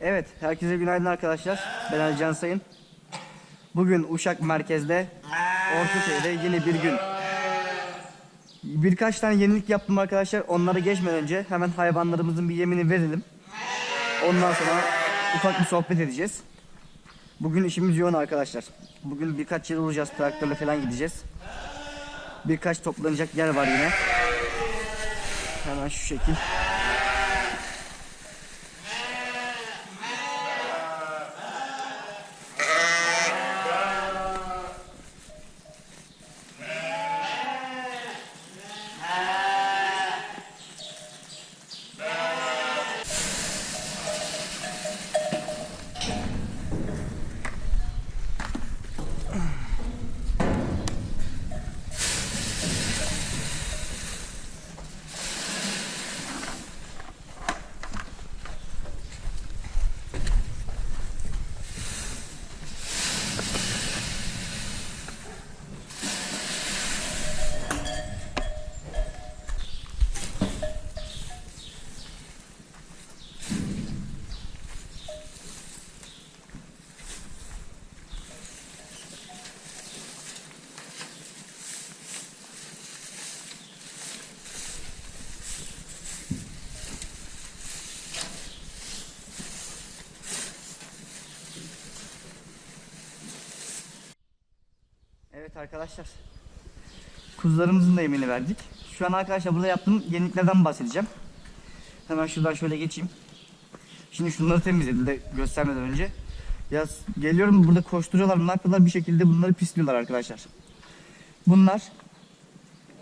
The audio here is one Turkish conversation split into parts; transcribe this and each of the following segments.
Evet, herkese günaydın arkadaşlar. Ben Ali Can Sayın. Bugün Uşak merkezde, Ortaköy'de yeni bir gün. Birkaç tane yenilik yaptım arkadaşlar. Onlara geçmeden önce hemen hayvanlarımızın bir yemini verelim. Ondan sonra ufak bir sohbet edeceğiz. Bugün işimiz yoğun arkadaşlar. Bugün birkaç yer olacağız, traktörle falan gideceğiz. Birkaç toplanacak yer var yine. Hemen şu şekil. Evet arkadaşlar. Kuzularımızın da yemini verdik. Şu an arkadaşlar burada yaptığım yeniliklerden bahsedeceğim. Hemen şuradan şöyle geçeyim. Şimdi şunları temizledim de göstermeden önce. Ya geliyorum burada koşturuyorlar ne yapıyorlar bir şekilde bunları pisliyorlar arkadaşlar. Bunlar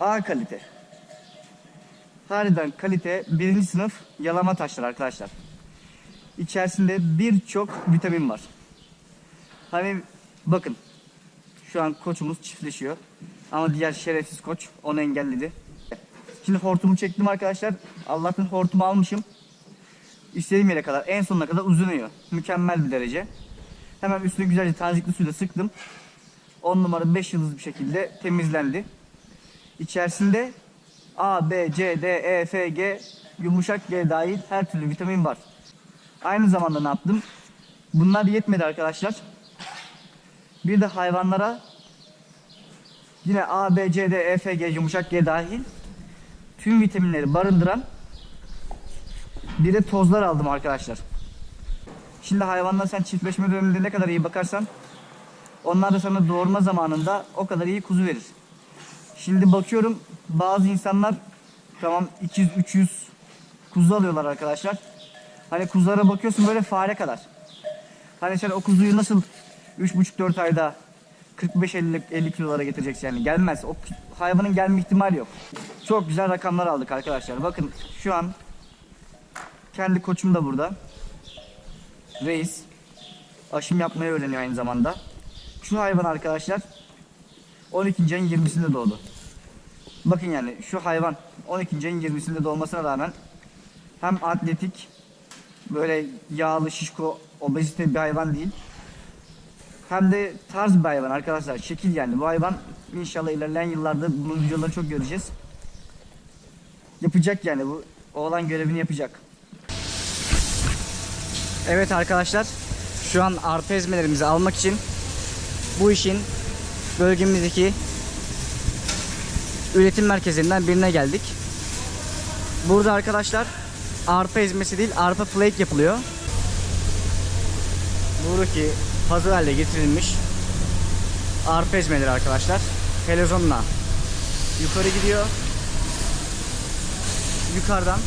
A kalite. Harbiden kalite birinci sınıf yalama taşlar arkadaşlar. İçerisinde birçok vitamin var. Hani bakın şu an koçumuz çiftleşiyor. Ama diğer şerefsiz koç onu engelledi. Şimdi hortumu çektim arkadaşlar. Allah'tan hortumu almışım. İstediğim yere kadar en sonuna kadar uzunuyor. Mükemmel bir derece. Hemen üstüne güzelce tazikli suyla sıktım. 10 numara 5 yıldız bir şekilde temizlendi. İçerisinde A, B, C, D, E, F, G, yumuşak G dahil her türlü vitamin var. Aynı zamanda ne yaptım? Bunlar yetmedi arkadaşlar. Bir de hayvanlara yine A, B, C, D, E, F, G, yumuşak G dahil tüm vitaminleri barındıran bir de tozlar aldım arkadaşlar. Şimdi hayvanlar sen çiftleşme döneminde ne kadar iyi bakarsan onlar da sana doğurma zamanında o kadar iyi kuzu verir. Şimdi bakıyorum bazı insanlar tamam 200-300 kuzu alıyorlar arkadaşlar. Hani kuzulara bakıyorsun böyle fare kadar. Hani sen o kuzuyu nasıl 3,5-4 ayda 45-50 50 kilolara getireceksin yani gelmez. O hayvanın gelme ihtimali yok. Çok güzel rakamlar aldık arkadaşlar. Bakın şu an kendi koçum da burada. Reis. Aşım yapmayı öğreniyor aynı zamanda. Şu hayvan arkadaşlar 12. ayın 20'sinde doğdu. Bakın yani şu hayvan 12. ayın 20'sinde doğmasına rağmen hem atletik böyle yağlı şişko obezite bir hayvan değil. Hem de tarz bir hayvan arkadaşlar. Şekil yani. Bu hayvan inşallah ilerleyen yıllarda bunun videoları çok göreceğiz. Yapacak yani bu oğlan görevini yapacak. Evet arkadaşlar. Şu an arpa ezmelerimizi almak için bu işin bölgemizdeki üretim merkezlerinden birine geldik. Burada arkadaşlar arpa ezmesi değil arpa flake yapılıyor. Buradaki hazır hale getirilmiş arpa ezmeleri arkadaşlar. Helezonla yukarı gidiyor. Yukarıdan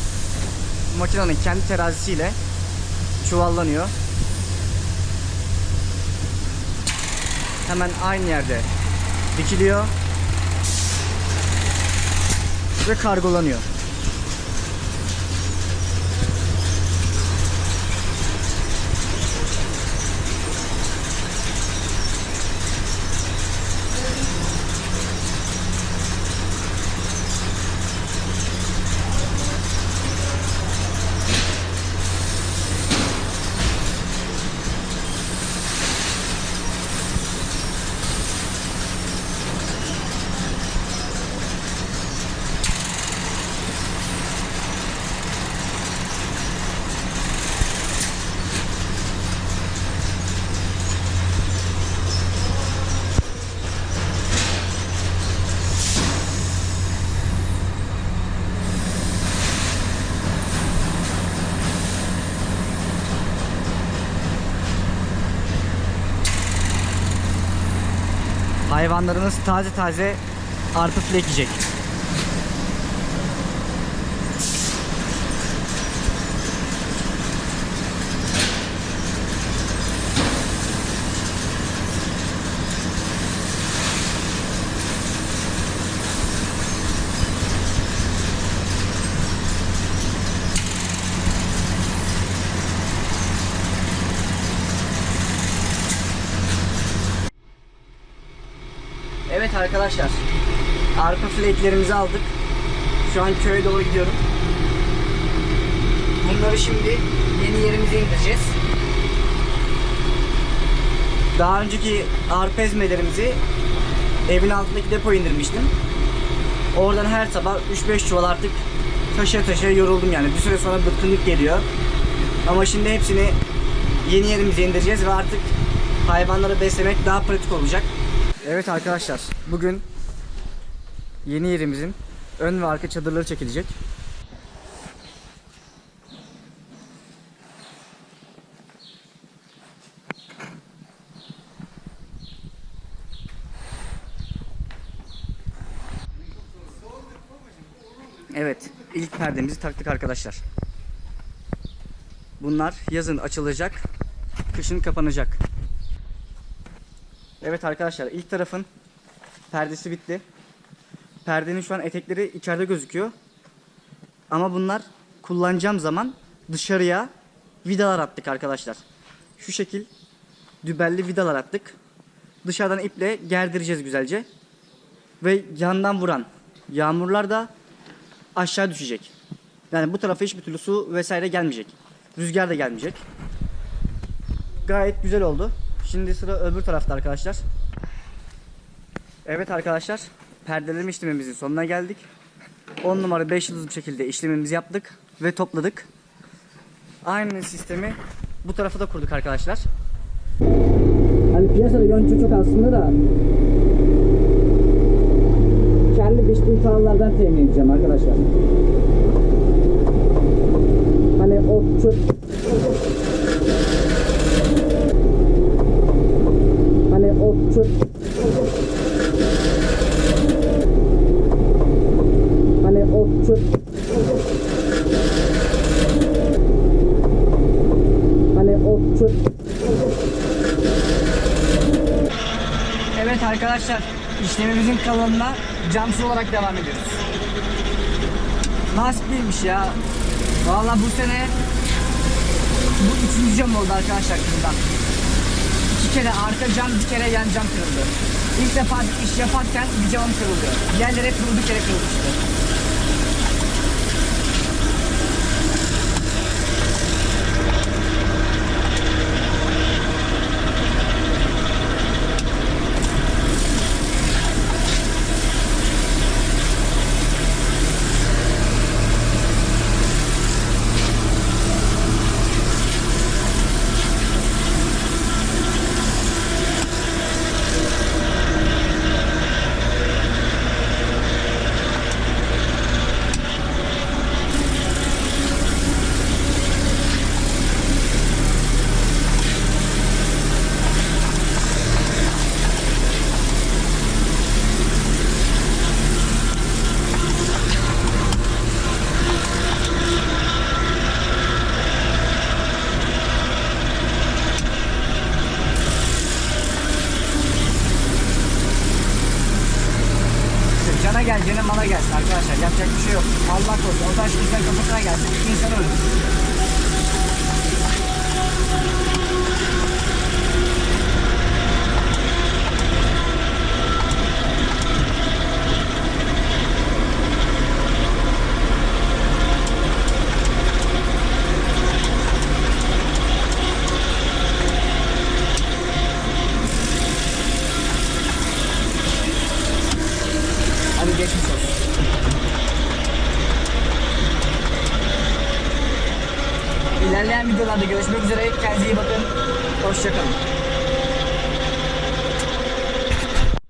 makinenin kendi terazisiyle çuvallanıyor. Hemen aynı yerde dikiliyor ve kargolanıyor. Hayvanlarımız taze taze arpa filek. Evet arkadaşlar. Arpa fleklerimizi aldık. Şu an köye doğru gidiyorum. Bunları şimdi yeni yerimize indireceğiz. Daha önceki arpa ezmelerimizi evin altındaki depo indirmiştim. Oradan her sabah 3-5 çuval artık taşıya taşıya yoruldum yani. Bir süre sonra bıkkınlık geliyor. Ama şimdi hepsini yeni yerimize indireceğiz ve artık hayvanları beslemek daha pratik olacak. Evet arkadaşlar bugün yeni yerimizin ön ve arka çadırları çekilecek. Evet ilk perdemizi taktık arkadaşlar. Bunlar yazın açılacak, kışın kapanacak. Evet arkadaşlar ilk tarafın perdesi bitti. Perdenin şu an etekleri içeride gözüküyor. Ama bunlar kullanacağım zaman dışarıya vidalar attık arkadaşlar. Şu şekil dübelli vidalar attık. Dışarıdan iple gerdireceğiz güzelce. Ve yandan vuran yağmurlar da aşağı düşecek. Yani bu tarafa hiçbir türlü su vesaire gelmeyecek. Rüzgar da gelmeyecek. Gayet güzel oldu. Şimdi sıra öbür tarafta arkadaşlar. Evet arkadaşlar. Perdeleme işlemimizin sonuna geldik. 10 numara 5 yıldız şekilde işlemimizi yaptık ve topladık. Aynı sistemi bu tarafa da kurduk arkadaşlar. Hani piyasada yönçü çok aslında da kendi biçtiğim tarlalardan temin edeceğim arkadaşlar. Hani o çöp Hani o çöp Hani o çöp Hani o çöp Evet arkadaşlar işlemimizin kalanına camsız olarak devam ediyoruz. Nasipiymiş ya. Vallahi bu sene bu üçüncü cam oldu arkadaşlar kırıldan. İki kere arka cam, bir kere yan cam kırıldı. İlk defa bir iş yaparken bir camım kırıldı. Diğerleri hep durduk yere kırılmıştı. Yapacak bir şey yok. Allah korusun. O taş insan kafasına gelsin. insan ölür. İlerleyen videolarda görüşmek üzere. Kendinize iyi bakın. Hoşçakalın.